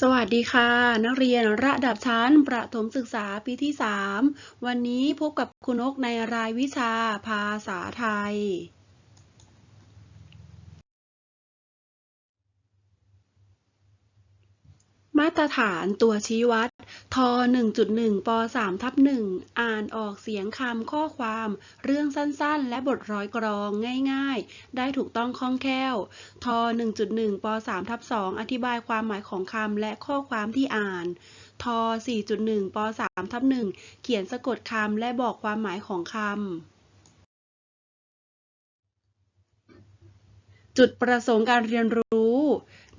สวัสดีค่ะ นักเรียนระดับชั้น ประถมศึกษาปีที่ 3 วันนี้พบกับคุณนกในรายวิชาภาษาไทย มาตรฐานตัวชี้วัด ท 1.1 ป 3 ทับ 1 อ่านออกเสียงคำข้อความ เรื่องสั้นๆ และบทร้อยกรองง่ายๆ ได้ถูกต้องคล่องแคล่ว ท 1.1 ป 3 ทับ 2 อธิบายความหมายของคำและข้อความที่อ่าน ท 4.1 ป 3 ทับ 1 เขียนสะกดคำและบอกความหมายของคำจุดประสงค์การเรียนรู้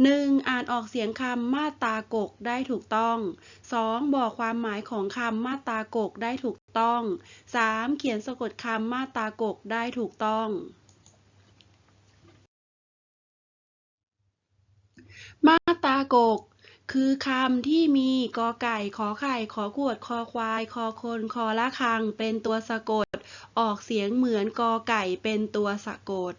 1. อ่านออกเสียงคำมาตากกได้ถูกต้อง 2. บอกความหมายของคำมาตากกได้ถูกต้อง 3. เขียนสะกดคำมาตากกได้ถูกต้องมาตากก คือคำที่มีกอไก่ขอไข่ขอขวดคอควายคอคนคอละคัง เป็นตัวสะกด ออกเสียงเหมือนกอไก่เป็นตัวสะกด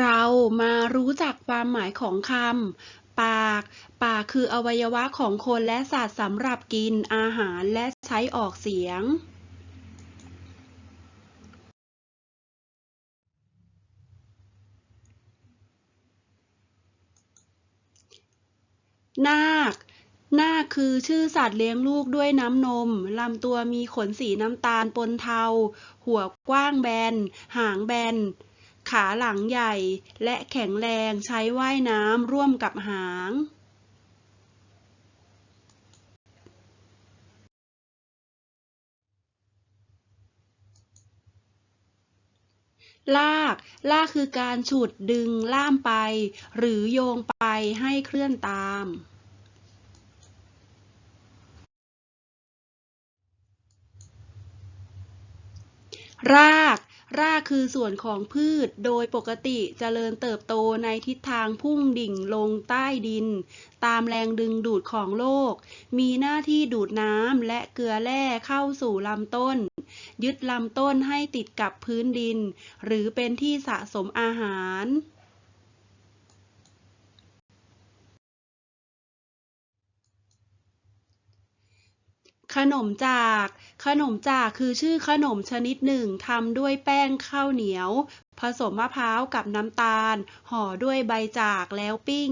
เรามารู้จักความหมายของคำปาก ปากคืออวัยวะของคนและสัตว์สำหรับกินอาหารและใช้ออกเสียง นาค นาคคือชื่อสัตว์เลี้ยงลูกด้วยน้ำนม ลำตัวมีขนสีน้ำตาลปนเทา หัวกว้างแบน หางแบน ขาหลังใหญ่และแข็งแรงใช้ว่ายน้ำร่วมกับหาง ลาก ลากคือการฉุดดึงล่ามไป หรือโยงไปให้เคลื่อนตามราก รากคือส่วนของพืชโดยปกติจเจริญเติบโตในทิศทางพุ่งดิ่งลงใต้ดิน ตามแรงดึงดูดของโลก มีหน้าที่ดูดน้ำและเกลือแร่เข้าสู่ลำต้น ยึดลำต้นให้ติดกับพื้นดิน หรือเป็นที่สะสมอาหาร ขนมจาก ขนมจากคือชื่อขนมชนิดหนึ่งทำด้วยแป้งข้าวเหนียว ผสมมะพร้าวกับน้ำตาล ห่อด้วยใบจากแล้วปิ้ง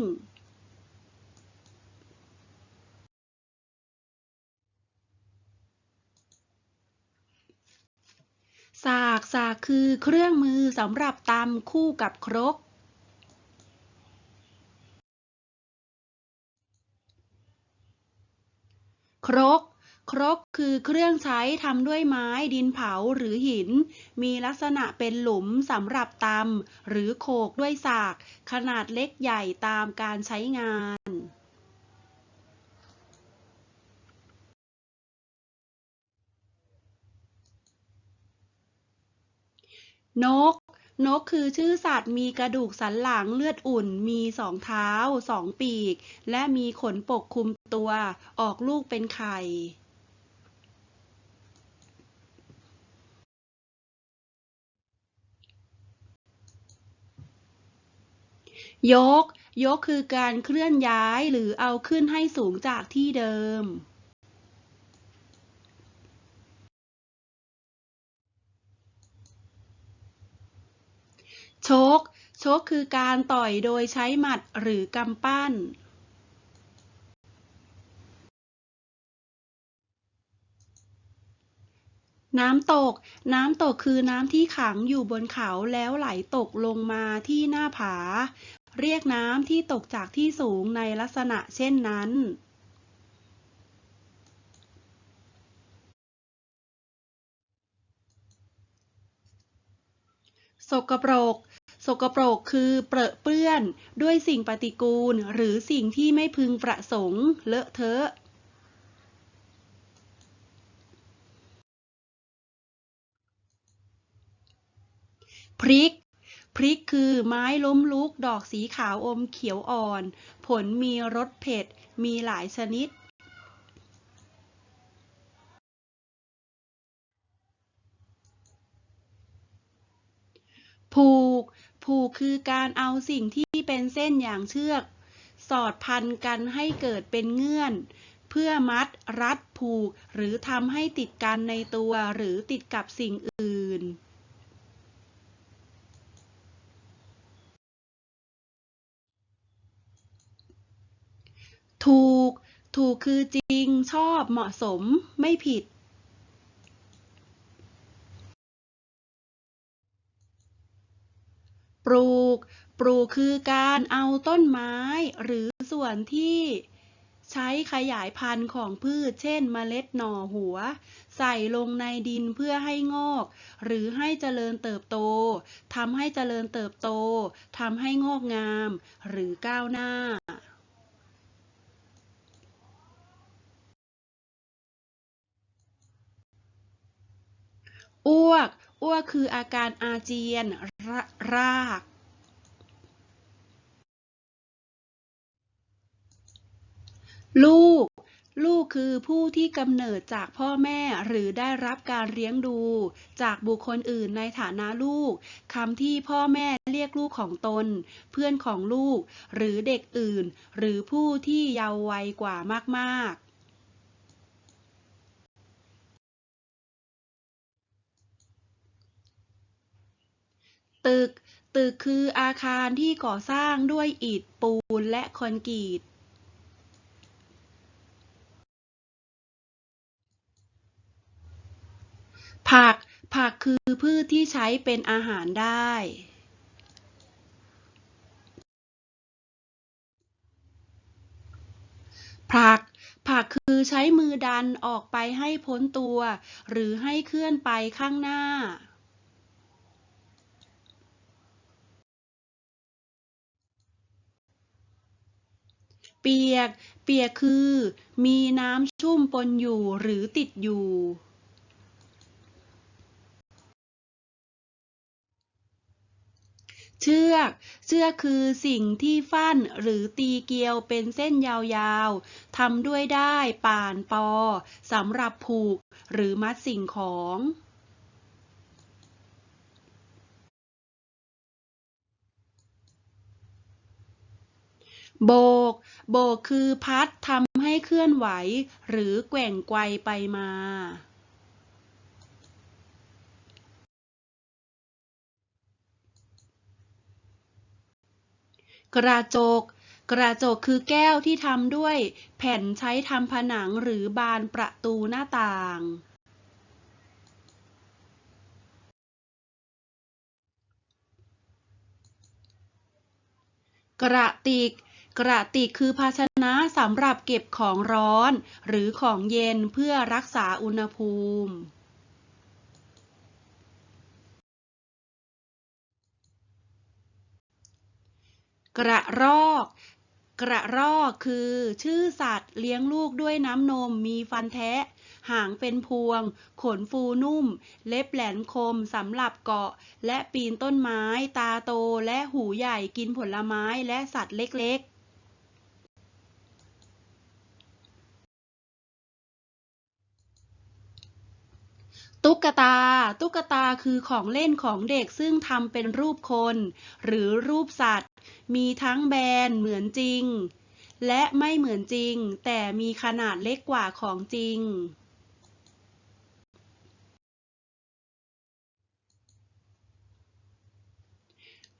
สากสากคือเครื่องมือสำหรับตำคู่กับครกครก ครกคือเครื่องใช้ทำด้วยไม้ดินเผาหรือหิน มีลักษณะเป็นหลุมสำหรับตำหรือโขกด้วยสาก ขนาดเล็กใหญ่ตามการใช้งานนก นกคือชื่อสัตว์มีกระดูกสันหลังเลือดอุ่น มีสองเท้าสองปีก และมีขนปกคลุมตัว ออกลูกเป็นไข่ ยก ยกคือการเคลื่อนย้ายหรือเอาขึ้นให้สูงจากที่เดิม ชก ชกคือการต่อยโดยใช้หมัดหรือกำปั้น น้ำตก น้ำตกคือน้ำที่ขังอยู่บนเขาแล้วไหลตกลงมาที่หน้าผา เรียกน้ำที่ตกจากที่สูงในลักษณะเช่นนั้น สกปรก สกปรกคือเปรอะเปื้อนด้วยสิ่งปฏิกูล หรือสิ่งที่ไม่พึงประสงค์ เลอะเทอะพริก พริกคือไม้ล้มลุก ดอกสีขาวอมเขียวอ่อน ผลมีรสเผ็ด มีหลายชนิด ผูก ผูกคือการเอาสิ่งที่เป็นเส้นอย่างเชือก สอดพันกันให้เกิดเป็นเงื่อน เพื่อมัด รัดผูก หรือทำให้ติดกันในตัวหรือติดกับสิ่งอื่น ถูก ถูกคือจริงชอบเหมาะสมไม่ผิด ปลูก ปลูกคือการเอาต้นไม้หรือส่วนที่ใช้ขยายพันธุ์ของพืช เช่น เมล็ดหน่อหัว ใส่ลงในดินเพื่อให้งอก หรือให้เจริญเติบโต ทำให้เจริญเติบโต ทำให้งอกงาม หรือก้าวหน้า อ้วก อ้วกคืออาการอาเจียนรราก ลูก ลูกคือผู้ที่กำเนิดจากพ่อแม่หรือได้รับการเลี้ยงดู จากบุคคลอื่นในฐานะลูกคำที่พ่อแม่เรียกลูกของตน เพื่อนของลูก หรือเด็กอื่น หรือผู้ที่เยาว์วัยกว่ามากๆ ตึก ตึกคืออาคารที่ก่อสร้างด้วยอิฐปูนและคอนกรีต ผัก ผักคือพืชที่ใช้เป็นอาหารได้ ผัก ผักคือใช้มือดันออกไปให้พ้นตัว หรือให้เคลื่อนไปข้างหน้า เปียก เปียกคือ มีน้ำชุ่มปนอยู่หรือติดอยู่ เชือก เชือกคือสิ่งที่ฟั่นหรือตีเกลียวเป็นเส้นยาวๆทำด้วยได้ป่านปอสำหรับผูกหรือมัดสิ่งของ โบก โบกคือพัดทำให้เคลื่อนไหว หรือแกว่งไกวไปมา กระจก กระจกคือแก้วที่ทำด้วย แผ่นใช้ทำผนังหรือบานประตูหน้าต่างกระติก กระติกคือภาชนะสำหรับเก็บของร้อน หรือของเย็นเพื่อรักษาอุณหภูมิ กระรอก กระรอกคือ ชื่อสัตว์เลี้ยงลูกด้วยน้ำนมมีฟันแทะ หางเป็นพวง ขนฟูนุ่ม เล็บแหลมคมสำหรับเกาะ และปีนต้นไม้ ตาโตและหูใหญ่กินผลไม้และสัตว์เล็กๆ ตุ๊กตา ตุ๊กตาคือของเล่นของเด็กซึ่งทำเป็นรูปคน หรือรูปสัตว์ มีทั้งแบนเหมือนจริง และไม่เหมือนจริง แต่มีขนาดเล็กกว่าของจริง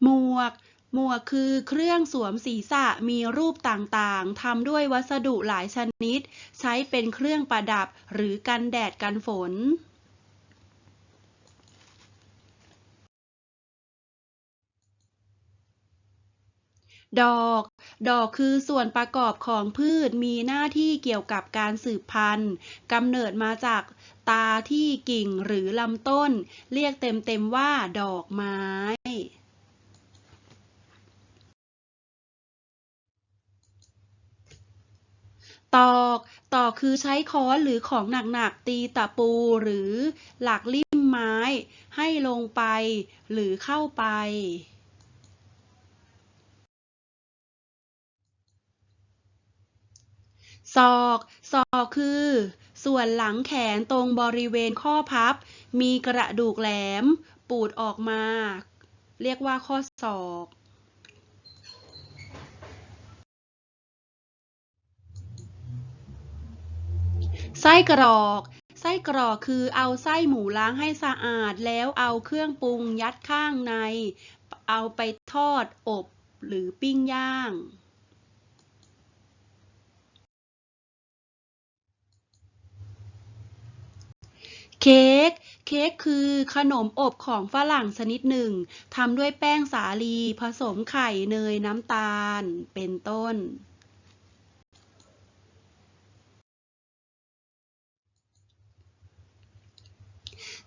หมวก หมวกคือเครื่องสวมศีรษะมีรูปต่างๆทำด้วยวัสดุหลายชนิด ใช้เป็นเครื่องประดับหรือกันแดดกันฝน ดอก ดอกคือส่วนประกอบของพืชมีหน้าที่เกี่ยวกับการสืบพันธุ์กำเนิดมาจากตาที่กิ่งหรือลำต้น เรียกเต็มๆว่าดอกไม้ตอกตอกคือใช้ค้อนหรือของหนักๆตีตะปูหรือหลักลิ่มไม้ ให้ลงไปหรือเข้าไป ศอกศอกคือ ส่วนหลังแขนตรงบริเวณข้อพับ มีกระดูกแหลม ปูดออกมา เรียกว่าข้อศอกไส้กรอกไส้กรอกคือเอาไส้หมูล้างให้สะอาดแล้วเอาเครื่องปรุงยัดข้างใน เอาไปทอดอบหรือปิ้งย่าง เค้ก เค้กคือขนมอบของฝรั่งชนิดหนึ่งทำด้วยแป้งสาลี ผสมไข่เนยน้ำตาล เป็นต้น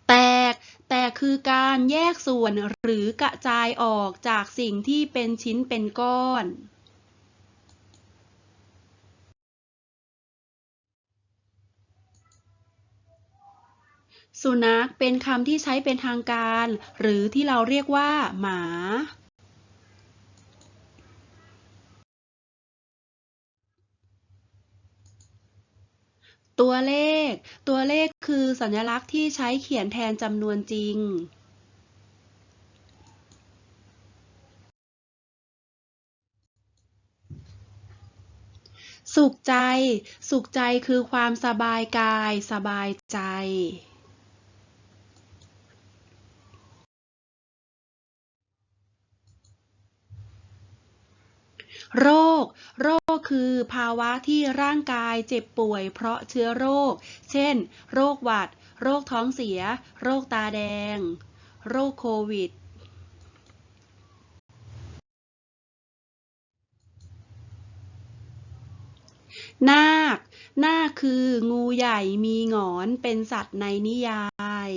แตก แตกคือการแยกส่วนหรือกระจายออกจากสิ่งที่เป็นชิ้นเป็นก้อน สุนัขเป็นคำที่ใช้เป็นทางการ หรือที่เราเรียกว่า หมา ตัวเลข ตัวเลขคือสัญลักษณ์ที่ใช้เขียนแทนจำนวนจริง สุขใจ สุขใจคือความสบายกาย สบายใจ โรค โรคคือภาวะที่ร่างกายเจ็บป่วย เพราะเชื้อโรค เช่น โรคหวัด โรคท้องเสีย โรคตาแดง โรคโควิดนาค นาคคืองูใหญ่มีหงอนเป็นสัตว์ในนิยาย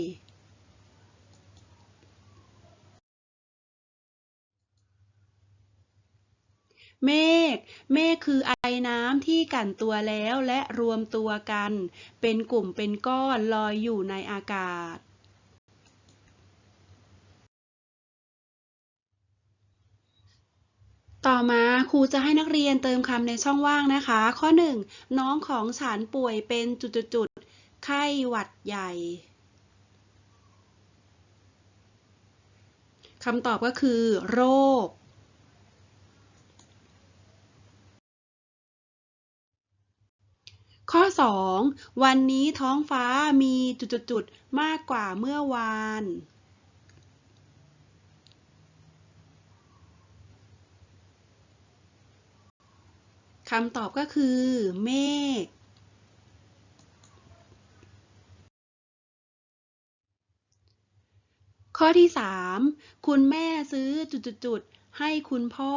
เมฆ เมฆคือไอน้ำที่กั่นตัวแล้วและรวมตัวกัน เป็นกลุ่มเป็นก้อนลอยอยู่ในอากาศ ต่อมาครูจะให้นักเรียนเติมคำในช่องว่างนะคะ ข้อ 1 น้องของฉันป่วยเป็นจุดๆไข้หวัดใหญ่คำตอบก็คือ โรค ข้อ 2 วันนี้ท้องฟ้ามีจุดๆๆมากกว่าเมื่อวาน คำตอบก็คือ เมฆ ข้อที่ 3 คุณแม่ซื้อจุดๆๆให้คุณพ่อ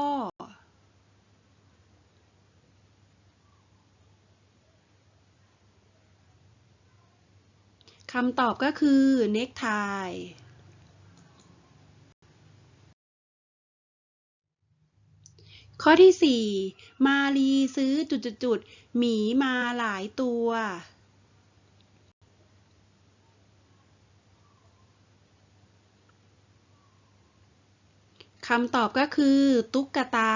คำตอบก็คือเนกไทข้อที่ 4 มาลีซื้อจุดๆหมีมาหลายตัว คำตอบก็คือ ตุ๊กตา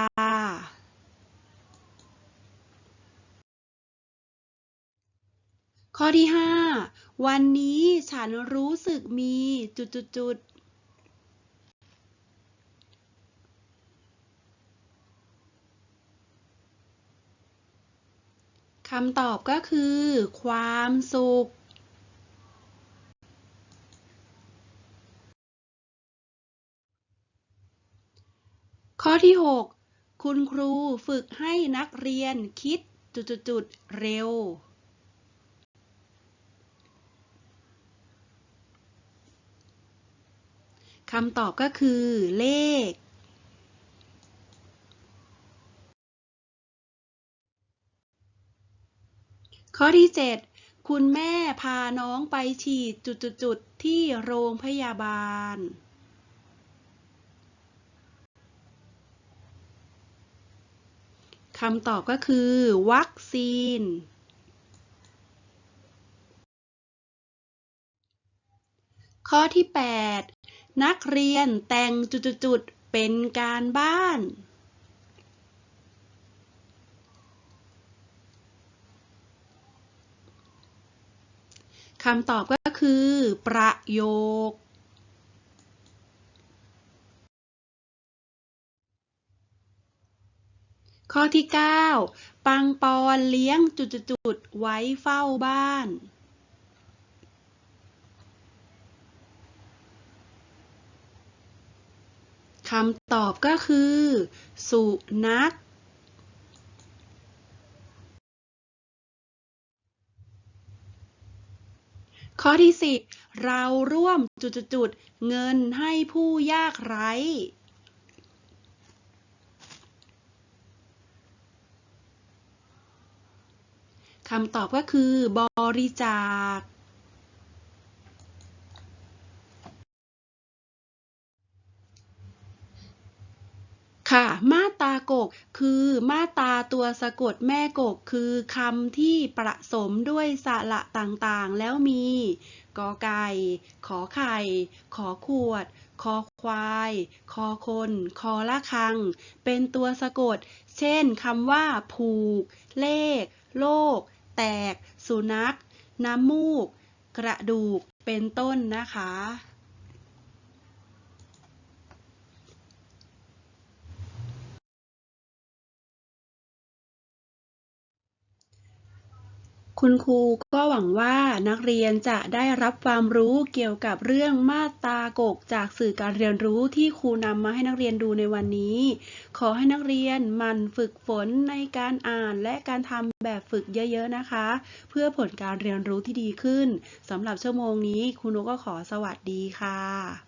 ข้อที่ 5 วันนี้ฉันรู้สึกมีจุดๆๆคำตอบก็คือ ความสุข ข้อที่ 6 คุณครูฝึกให้นักเรียนคิดจุดๆเร็ว คำตอบก็คือ เลข ข้อที่ 7 คุณแม่พาน้องไปฉีดจุดๆที่โรงพยาบาล คำตอบก็คือ วัคซีนข้อที่ 8 นักเรียนแต่งจุดๆเป็นการบ้าน คำตอบก็คือ ประโยค ข้อที่ 9 ปังปอนเลี้ยงจุดๆไว้เฝ้าบ้าน คำตอบก็คือ สุนัข ข้อที่ 10 เราร่วมจุดๆๆเงินให้ผู้ยากไร้คำตอบก็คือบริจาค ค่ะ มาตากก คือมาตาตัวสะกดแม่กก คือคำที่ประสมด้วยสระต่างๆ แล้วมีกอไก่ ขอไข่ ขอขวด คอควาย คอคน คอละคัง เป็นตัวสะกด เช่นคำว่า ผูก เลข โลก แตก สุนัข น้ำมูก กระดูก เป็นต้นนะคะ คุณครูก็หวังว่านักเรียนจะได้รับความรู้เกี่ยวกับเรื่องมาตากกจากสื่อการเรียนรู้ที่ครูนำมาให้นักเรียนดูในวันนี้ ขอให้นักเรียนมันฝึกฝนในการอ่านและการทำแบบฝึกเยอะๆนะคะ เพื่อผลการเรียนรู้ที่ดีขึ้นสำหรับชั่วโมงนี้ครูนุก็ขอสวัสดีค่ะ